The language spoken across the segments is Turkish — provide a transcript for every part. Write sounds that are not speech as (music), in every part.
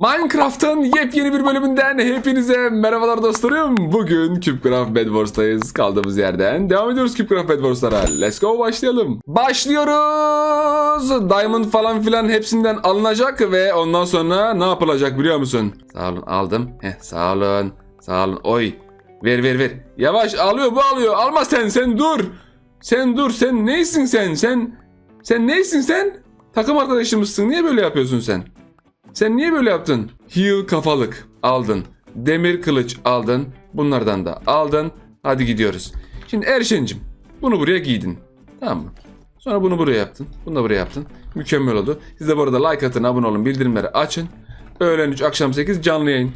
Minecraft'ın yepyeni bir bölümünden hepinize merhabalar dostlarım. Bugün CubeCraft Bedwars'tayız. Kaldığımız yerden devam ediyoruz CubeCraft Bedwars'lara. Let's go başlayalım. Başlıyoruz. Diamond falan filan hepsinden alınacak ve ondan sonra ne yapılacak biliyor musun? Sağ olun aldım. Heh, sağ olun. Sağ olun. Oy. Ver ver ver. Yavaş alıyor bu alıyor. Alma sen sen dur. Sen dur sen neysin sen sen. Sen neysin sen? Takım arkadaşımızsın. Niye böyle yapıyorsun sen? Sen niye böyle yaptın? Heal kafalık aldın. Demir kılıç aldın. Bunlardan da aldın. Hadi gidiyoruz. Şimdi Erşen'cim bunu buraya giydin. Tamam mı? Sonra bunu buraya yaptın. Bunu da buraya yaptın. Mükemmel oldu. Siz de bu arada like atın, abone olun, bildirimleri açın. Öğlen 3, akşam 8 canlı yayın.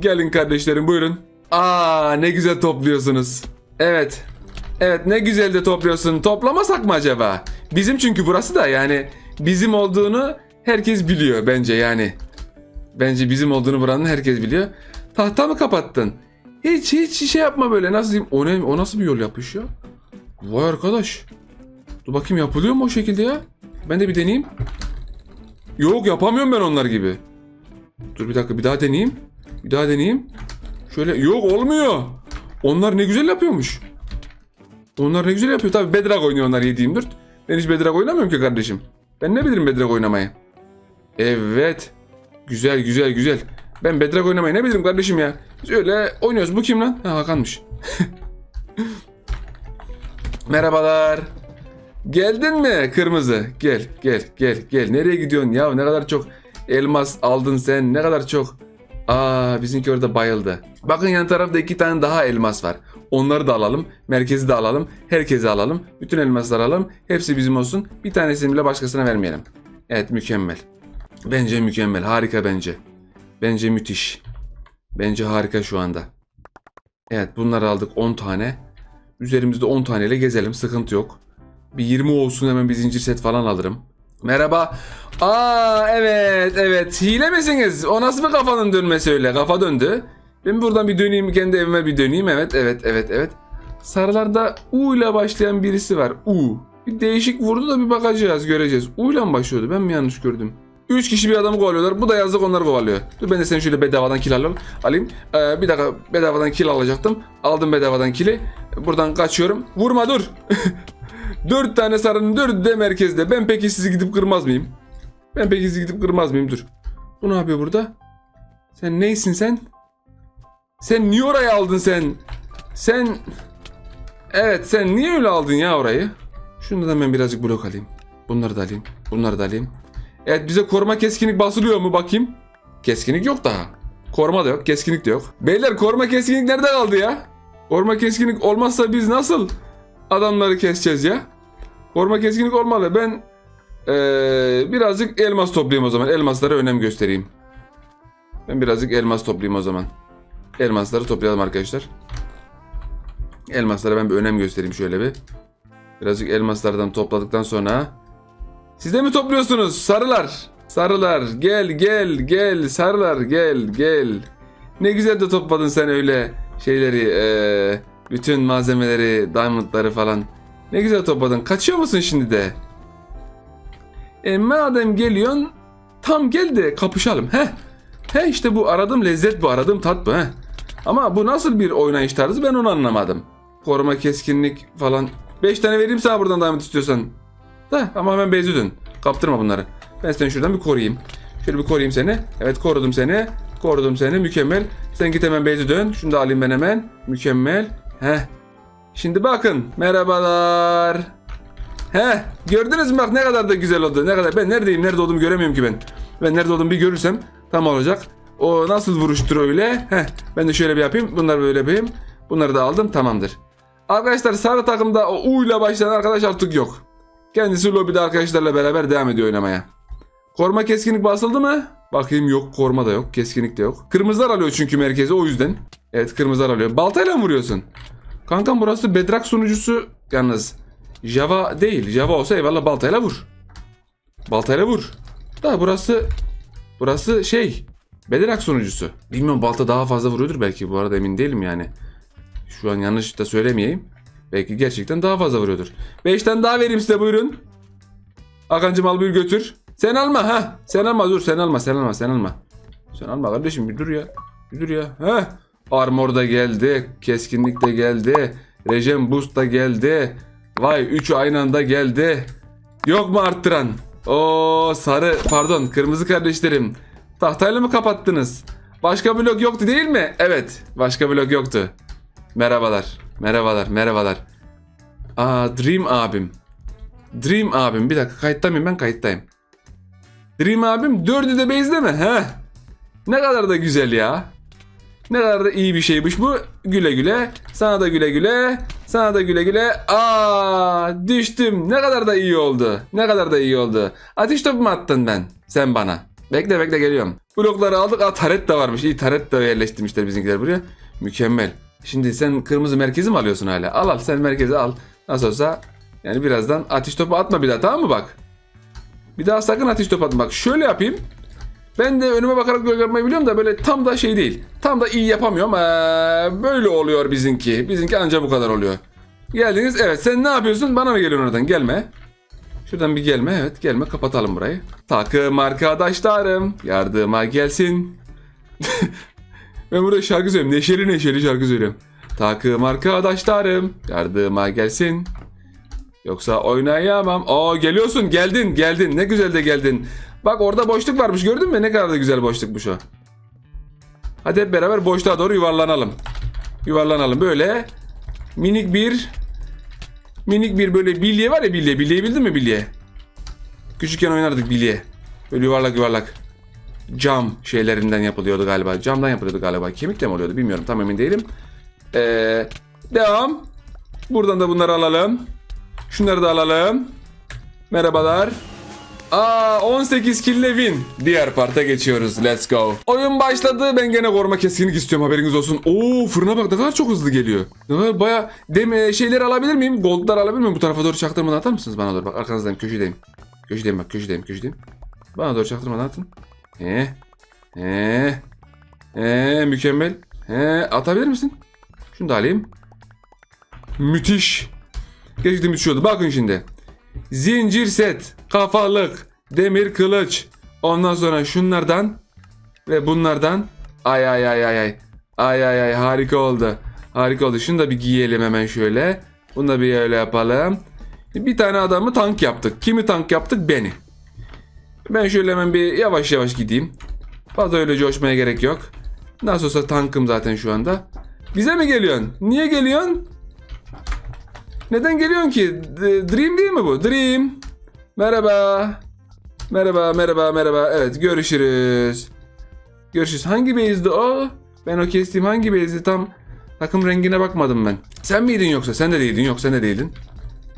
Gelin kardeşlerim buyurun. Aa ne güzel topluyorsunuz. Evet. Evet ne güzel de topluyorsun. Toplamasak mı acaba? Bizim çünkü burası da yani bizim olduğunu herkes biliyor bence yani. Bence bizim olduğunu buranın herkes biliyor. Tahta mı kapattın? Hiç hiç şey yapma böyle. Nasıl diyeyim? O, ne, o nasıl bir yol yapış ya? Vay arkadaş. Dur bakayım yapılıyor mu o şekilde ya? Ben de bir deneyeyim. Yok yapamıyorum ben onlar gibi. Dur bir dakika bir daha deneyeyim. Bir daha deneyeyim. Şöyle yok olmuyor. Onlar ne güzel yapıyormuş. Onlar ne güzel yapıyor. Tabii Bedrock oynuyor onlar 7-24. Ben hiç Bedrock oynamıyorum ki kardeşim. Ben ne bilirim Bedrock oynamayı. Evet. Güzel güzel güzel. Ben Bedrock oynamayı ne bilirim kardeşim ya. Biz öyle oynuyoruz. Bu kim lan? Ha Hakan'mış. (laughs) Merhabalar. Geldin mi kırmızı? Gel gel gel gel. Nereye gidiyorsun ya? Ne kadar çok elmas aldın sen. Ne kadar çok. Aa bizimki orada bayıldı. Bakın yan tarafta iki tane daha elmas var. Onları da alalım. Merkezi de alalım. Herkesi alalım. Bütün elmasları alalım. Hepsi bizim olsun. Bir tanesini bile başkasına vermeyelim. Evet mükemmel. Bence mükemmel. Harika bence. Bence müthiş. Bence harika şu anda. Evet bunları aldık 10 tane. Üzerimizde 10 taneyle gezelim. Sıkıntı yok. Bir 20 olsun hemen bir zincir set falan alırım. Merhaba. Aa evet evet. Hile misiniz? O nasıl bir kafanın dönmesi öyle? Kafa döndü. Ben buradan bir döneyim kendi evime bir döneyim. Evet evet evet evet. Sarılarda U ile başlayan birisi var. U. Bir değişik vurdu da bir bakacağız göreceğiz. U ile mi başlıyordu? Ben mi yanlış gördüm? Üç kişi bir adamı kovalıyorlar. Bu da yazık onları kovalıyor. Dur ben de seni şöyle bedavadan kill alayım. alayım. Ee, bir dakika bedavadan kill alacaktım. Aldım bedavadan kill'i. Buradan kaçıyorum. Vurma dur. (laughs) Dört tane sarının dördü de merkezde. Ben peki sizi gidip kırmaz mıyım? Ben peki sizi gidip kırmaz mıyım? Dur. Bu ne yapıyor burada? Sen neysin sen? Sen niye orayı aldın sen? Sen... Evet sen niye öyle aldın ya orayı? Şundan ben birazcık blok alayım. Bunları da alayım. Bunları da alayım. Evet bize koruma keskinlik basılıyor mu bakayım? Keskinlik yok daha. Koruma da yok, keskinlik de yok. Beyler koruma keskinlik nerede kaldı ya? Koruma keskinlik olmazsa biz nasıl adamları keseceğiz ya? Koruma keskinlik olmalı. Ben eee, birazcık elmas toplayayım o zaman. Elmaslara önem göstereyim. Ben birazcık elmas toplayayım o zaman. Elmasları toplayalım arkadaşlar. Elmaslara ben bir önem göstereyim şöyle bir. Birazcık elmaslardan topladıktan sonra. Siz de mi topluyorsunuz sarılar? Sarılar gel gel gel sarılar gel gel. Ne güzel de topladın sen öyle şeyleri. eee, bütün malzemeleri, diamondları falan. Ne güzel topladın. Kaçıyor musun şimdi de? E madem geliyorsun tam gel de kapışalım. Heh. He işte bu aradığım lezzet bu aradığım tat bu. Heh. Ama bu nasıl bir oynayış tarzı ben onu anlamadım. Koruma keskinlik falan. 5 tane vereyim sana buradan diamond istiyorsan. Da ama hemen dön. Kaptırma bunları. Ben seni şuradan bir koruyayım. Şöyle bir koruyayım seni. Evet korudum seni. Korudum seni. Mükemmel. Sen git hemen bezi dön. Şunu da alayım ben hemen. Mükemmel. Heh. Şimdi bakın. Merhabalar. He, gördünüz mü bak ne kadar da güzel oldu. Ne kadar ben neredeyim, nerede olduğumu göremiyorum ki ben. Ben nerede olduğumu bir görürsem tam olacak. O nasıl vuruştur öyle? He, ben de şöyle bir yapayım. Bunları böyle yapayım. Bunları da aldım. Tamamdır. Arkadaşlar sarı takımda o U ile başlayan arkadaş artık yok. Kendisi lobide arkadaşlarla beraber devam ediyor oynamaya. Koruma keskinlik basıldı mı? Bakayım yok. Koruma da yok. Keskinlik de yok. Kırmızılar alıyor çünkü merkezi o yüzden. Evet kırmızılar alıyor. Baltayla mı vuruyorsun? Kankam burası Bedrock sunucusu yalnız. Java değil. Java olsa eyvallah baltayla vur. Baltayla vur. Da burası burası şey Bedrock sunucusu. Bilmiyorum balta daha fazla vuruyordur belki. Bu arada emin değilim yani. Şu an yanlış da söylemeyeyim. Belki gerçekten daha fazla vuruyordur. 5 tane daha vereyim size buyurun. Akancım al bir götür. Sen alma ha. Sen alma dur sen alma sen alma sen alma. Sen alma kardeşim bir dur ya. Bir dur ya. Heh. Armor da geldi. Keskinlik de geldi. Regen boost da geldi. Vay üçü aynı anda geldi. Yok mu arttıran? O sarı pardon kırmızı kardeşlerim. Tahtayla mı kapattınız? Başka blok yoktu değil mi? Evet başka blok yoktu. Merhabalar. Merhabalar. Merhabalar. Aa Dream abim. Dream abim. Bir dakika kayıtta mıyım ben? Kayıttayım. Dream abim dördü de base'de mi? He. Ne kadar da güzel ya. Ne kadar da iyi bir şeymiş bu. Güle güle. Sana da güle güle. Sana da güle güle. Aa düştüm. Ne kadar da iyi oldu. Ne kadar da iyi oldu. Ateş topu mu attın ben? Sen bana. Bekle bekle geliyorum. Blokları aldık. Aa taret de varmış. İyi taret de yerleştirmişler bizimkiler buraya. Mükemmel. Şimdi sen kırmızı merkezi mi alıyorsun hala? Al al sen merkezi al. Nasıl olsa yani birazdan ateş topu atma bir daha tamam mı bak? Bir daha sakın ateş topu atma. Bak şöyle yapayım. Ben de önüme bakarak gol yapmayı biliyorum da böyle tam da şey değil. Tam da iyi yapamıyorum. Ee, böyle oluyor bizimki. Bizimki anca bu kadar oluyor. Geldiniz. Evet sen ne yapıyorsun? Bana mı geliyorsun oradan? Gelme. Şuradan bir gelme. Evet gelme. Kapatalım burayı. Takım arkadaşlarım. Yardıma gelsin. (laughs) ben burada şarkı söylüyorum. Neşeli neşeli şarkı söylüyorum. Takım arkadaşlarım. Yardıma gelsin. Yoksa oynayamam. Aa geliyorsun. Geldin. Geldin. Ne güzel de geldin. Bak orada boşluk varmış gördün mü? Ne kadar da güzel boşlukmuş o. Hadi hep beraber boşluğa doğru yuvarlanalım. Yuvarlanalım böyle. Minik bir minik bir böyle bilye var ya bilye. Bilyeyi bildin mi bilye? Küçükken oynardık bilye. Böyle yuvarlak yuvarlak. Cam şeylerinden yapılıyordu galiba. Camdan yapılıyordu galiba. Kemik de mi oluyordu bilmiyorum tam emin değilim. Ee, devam. Buradan da bunları alalım. Şunları da alalım. Merhabalar. Aa 18 kill win. Diğer parta geçiyoruz. Let's go. Oyun başladı. Ben gene koruma keskinlik istiyorum haberiniz olsun. Oo fırına bak ne kadar çok hızlı geliyor. Ne kadar baya deme şeyleri alabilir miyim? Goldlar alabilir miyim? Bu tarafa doğru çaktırmadan atar mısınız bana doğru? Bak arkanızdayım köşedeyim. Köşedeyim bak köşedeyim köşedeyim. Bana doğru çaktırmadan atın. He. He. He mükemmel. He atabilir misin? Şunu da alayım. Müthiş. Gerçekten müthiş oldu. Bakın şimdi. Zincir set, kafalık, demir kılıç. Ondan sonra şunlardan ve bunlardan. Ay ay ay ay ay. Ay ay ay harika oldu. Harika oldu. Şunu da bir giyelim hemen şöyle. Bunu da bir öyle yapalım. Bir tane adamı tank yaptık. Kimi tank yaptık? Beni. Ben şöyle hemen bir yavaş yavaş gideyim. Fazla öyle coşmaya gerek yok. Nasıl olsa tankım zaten şu anda. Bize mi geliyorsun? Niye geliyorsun? Neden geliyorsun ki? Dream değil mi bu? Dream. Merhaba. Merhaba, merhaba, merhaba. Evet, görüşürüz. Görüşürüz. Hangi base'di o? Ben o kestiğim hangi base'di tam takım rengine bakmadım ben. Sen miydin yoksa? Sen de değildin. Yok sen de değildin.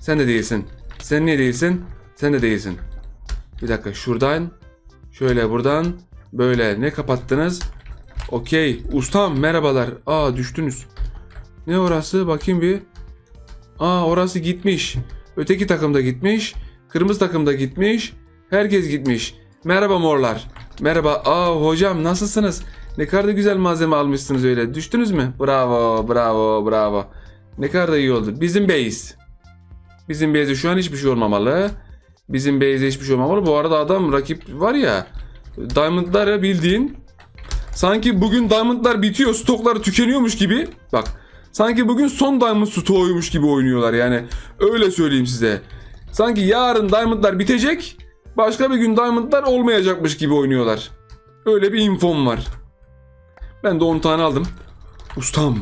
Sen de değilsin. Sen niye değilsin? Sen de değilsin. Bir dakika şuradan. Şöyle buradan. Böyle ne kapattınız? Okey. Ustam merhabalar. Aa düştünüz. Ne orası? Bakayım bir. Aa orası gitmiş. Öteki takım da gitmiş. Kırmızı takım da gitmiş. Herkes gitmiş. Merhaba morlar. Merhaba. Aa hocam nasılsınız? Ne kadar da güzel malzeme almışsınız öyle. Düştünüz mü? Bravo, bravo, bravo. Ne kadar da iyi oldu. Bizim base. Bizim base'e şu an hiçbir şey olmamalı. Bizim base'e hiçbir şey olmamalı. Bu arada adam rakip var ya. Diamond'ları bildiğin. Sanki bugün diamond'lar bitiyor. Stokları tükeniyormuş gibi. Bak. Sanki bugün son diamond stoğuymuş gibi oynuyorlar yani. Öyle söyleyeyim size. Sanki yarın diamond'lar bitecek. Başka bir gün diamond'lar olmayacakmış gibi oynuyorlar. Öyle bir infom var. Ben de 10 tane aldım. Ustam.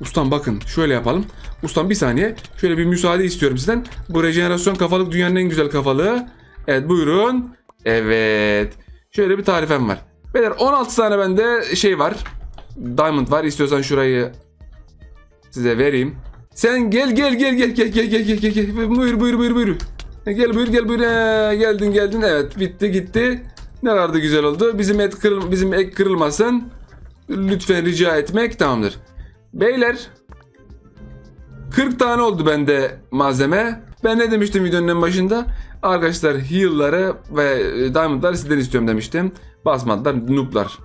Ustam bakın şöyle yapalım. Ustam bir saniye. Şöyle bir müsaade istiyorum sizden. Bu rejenerasyon kafalık dünyanın en güzel kafalığı. Evet buyurun. Evet. Şöyle bir tarifem var. Beyler 16 tane bende şey var. Diamond var. İstiyorsan şurayı size vereyim. Sen gel gel gel gel gel gel gel gel gel gel. Buyur buyur buyur buyur. Gel buyur gel buyur. Ee, geldin geldin. Evet bitti gitti. Ne kadar da güzel oldu. Bizim et kırıl bizim ek kırılmasın. Lütfen rica etmek tamamdır. Beyler 40 tane oldu bende malzeme. Ben ne demiştim videonun en başında? Arkadaşlar heal'ları ve e, diamond'ları sizden istiyorum demiştim. Basmadılar noob'lar.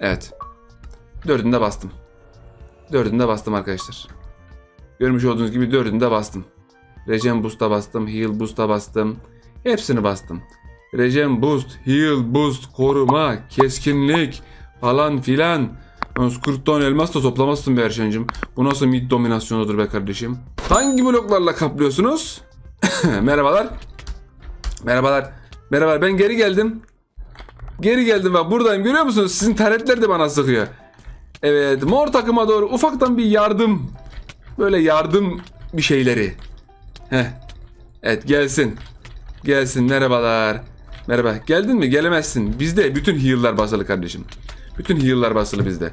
Evet. Dördünde bastım. Dördünde bastım arkadaşlar. Görmüş olduğunuz gibi dördünde bastım. Regen boost'a bastım. Heal boost'a bastım. Hepsini bastım. Regen boost, heal boost, koruma, keskinlik falan filan. Yalnız 40 tane elmas da toplamazsın be Erşen'cim. Bu nasıl mid dominasyonudur be kardeşim? Hangi bloklarla kaplıyorsunuz? (laughs) Merhabalar. Merhabalar. Merhabalar ben geri geldim. Geri geldim bak buradayım görüyor musunuz? Sizin taretler de bana sıkıyor. Evet mor takıma doğru ufaktan bir yardım. Böyle yardım bir şeyleri. Heh. Evet gelsin. Gelsin merhabalar. Merhaba. Geldin mi? Gelemezsin. Bizde bütün heal'lar basılı kardeşim. Bütün heal'lar basılı bizde.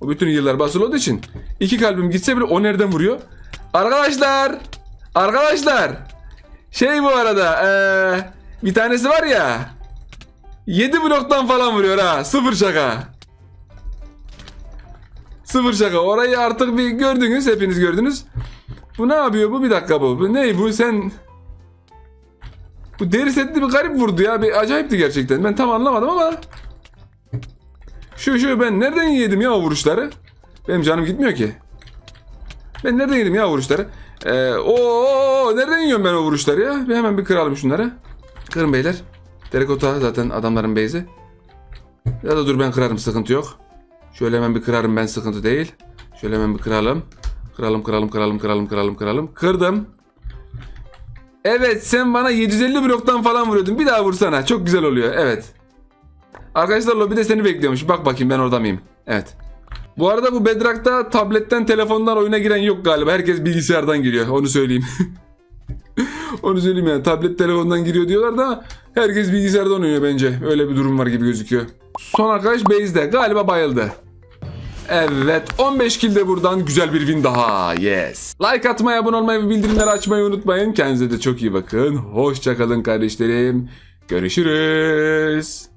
O bütün heal'lar basılı olduğu için iki kalbim gitse bile o nereden vuruyor? Arkadaşlar! Arkadaşlar! Şey bu arada eee, bir tanesi var ya 7 bloktan falan vuruyor ha. Sıfır şaka. Sıfır şaka. Orayı artık bir gördünüz. Hepiniz gördünüz. Bu ne yapıyor bu? Bir dakika bu. Bu ne bu? Sen... Bu deri setli bir garip vurdu ya. Bir acayipti gerçekten. Ben tam anlamadım ama... Şu şu ben nereden yedim ya vuruşları? Benim canım gitmiyor ki. Ben nereden yedim ya vuruşları? Ee, o nereden yiyorum ben o vuruşları ya? Bir hemen bir kıralım şunları. Kırın beyler. Terakota zaten adamların base'i. Ya da dur ben kırarım sıkıntı yok. Şöyle hemen bir kırarım ben sıkıntı değil. Şöyle hemen bir kıralım. Kıralım kıralım kıralım kıralım kıralım kıralım. Kırdım. Evet sen bana 750 bloktan falan vuruyordun. Bir daha vursana. Çok güzel oluyor. Evet. Arkadaşlar lobide seni bekliyormuş. Bak bakayım ben orada mıyım? Evet. Bu arada bu Bedrock'ta tabletten telefondan oyuna giren yok galiba. Herkes bilgisayardan giriyor. Onu söyleyeyim. (laughs) Onu söyleyeyim yani. Tablet telefondan giriyor diyorlar da herkes bilgisayardan oynuyor bence. Öyle bir durum var gibi gözüküyor. Son arkadaş base'de. Galiba bayıldı. Evet 15 kill de buradan güzel bir win daha. Yes. Like atmayı, abone olmayı ve bildirimleri açmayı unutmayın. Kendinize de çok iyi bakın. Hoşçakalın kardeşlerim. Görüşürüz.